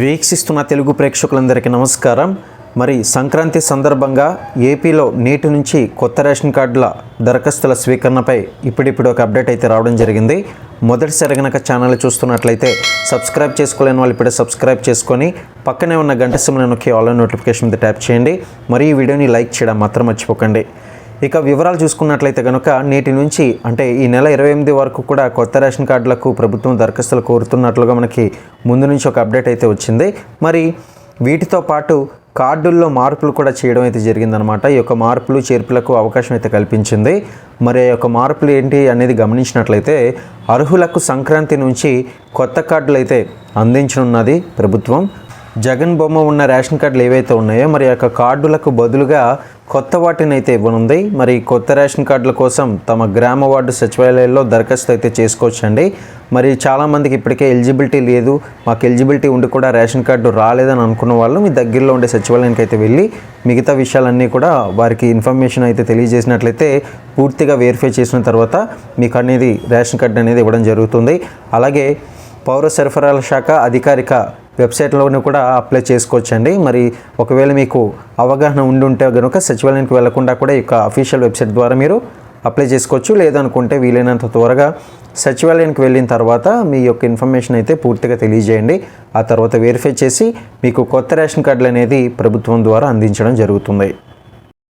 వీక్షిస్తున్న తెలుగు ప్రేక్షకులందరికీ నమస్కారం. మరి సంక్రాంతి సందర్భంగా ఏపీలో నేటి నుంచి కొత్త రేషన్ కార్డుల దరఖాస్తుల స్వీకరణపై ఇప్పుడిప్పుడు ఒక అప్డేట్ అయితే రావడం జరిగింది. మొదటిసారి గనక ఛానల్ చూస్తున్నట్లయితే సబ్స్క్రైబ్ చేసుకోలేని వాళ్ళు ఇప్పుడే సబ్స్క్రైబ్ చేసుకొని పక్కనే ఉన్న గంట సిమ్లను నొక్కి ఆన్లైన్ నోటిఫికేషన్ మీద ట్యాప్ చేయండి. మరి ఈ వీడియోని లైక్ చేయడం మాత్రం మర్చిపోకండి. ఇక వివరాలు చూసుకున్నట్లయితే కనుక నేటి నుంచి అంటే ఈ నెల ఇరవై ఎనిమిది వరకు కూడా కొత్త రేషన్ కార్డులకు ప్రభుత్వం దరఖాస్తులు కోరుతున్నట్లుగా మనకి ముందు నుంచి ఒక అప్డేట్ అయితే వచ్చింది. మరి వీటితో పాటు కార్డుల్లో మార్పులు కూడా చేయడం అయితే జరిగిందనమాట ఈ యొక్క మార్పులు చేర్పులకు అవకాశం అయితే కల్పించింది. మరి ఆ యొక్క మార్పులు ఏంటి అనేది గమనించినట్లయితే అర్హులకు సంక్రాంతి నుంచి కొత్త కార్డులు అయితే అందించనున్నది ప్రభుత్వం. జగన్ బొమ్మ ఉన్న రేషన్ కార్డులు ఏవైతే ఉన్నాయో మరి యొక్క కార్డులకు బదులుగా కొత్త వాటిని అయితే ఇవ్వనుంది. మరి కొత్త రేషన్ కార్డుల కోసం తమ గ్రామ వార్డు సచివాలయాల్లో దరఖాస్తు అయితే చేసుకోవచ్చండి. మరి చాలామందికి ఇప్పటికే ఎలిజిబిలిటీ లేదు. మాకు ఎలిజిబిలిటీ ఉండి కూడా రేషన్ కార్డు రాలేదని అనుకున్న వాళ్ళు మీ దగ్గరలో ఉండే సచివాలయానికి అయితే వెళ్ళి మిగతా విషయాలన్నీ కూడా వారికి ఇన్ఫర్మేషన్ అయితే తెలియజేసినట్లయితే పూర్తిగా వెరిఫై చేసిన తర్వాత మీకు అనేది రేషన్ కార్డు అనేది ఇవ్వడం జరుగుతుంది. అలాగే పౌర సరఫరాల శాఖ అధికారిక వెబ్సైట్లోనూ కూడా అప్లై చేసుకోవచ్చండి. మరి ఒకవేళ మీకు అవగాహన ఉండి ఉంటే కనుక సచివాలయానికి వెళ్ళకుండా కూడా ఈ యొక్క అఫీషియల్ వెబ్సైట్ ద్వారా మీరు అప్లై చేసుకోవచ్చు. లేదనుకుంటే వీలైనంత త్వరగా సచివాలయానికి వెళ్ళిన తర్వాత మీ యొక్క ఇన్ఫర్మేషన్ అయితే పూర్తిగా తెలియజేయండి. ఆ తర్వాత వెరిఫై చేసి మీకు కొత్త రేషన్ కార్డులు అనేది ప్రభుత్వం ద్వారా అందించడం జరుగుతుంది.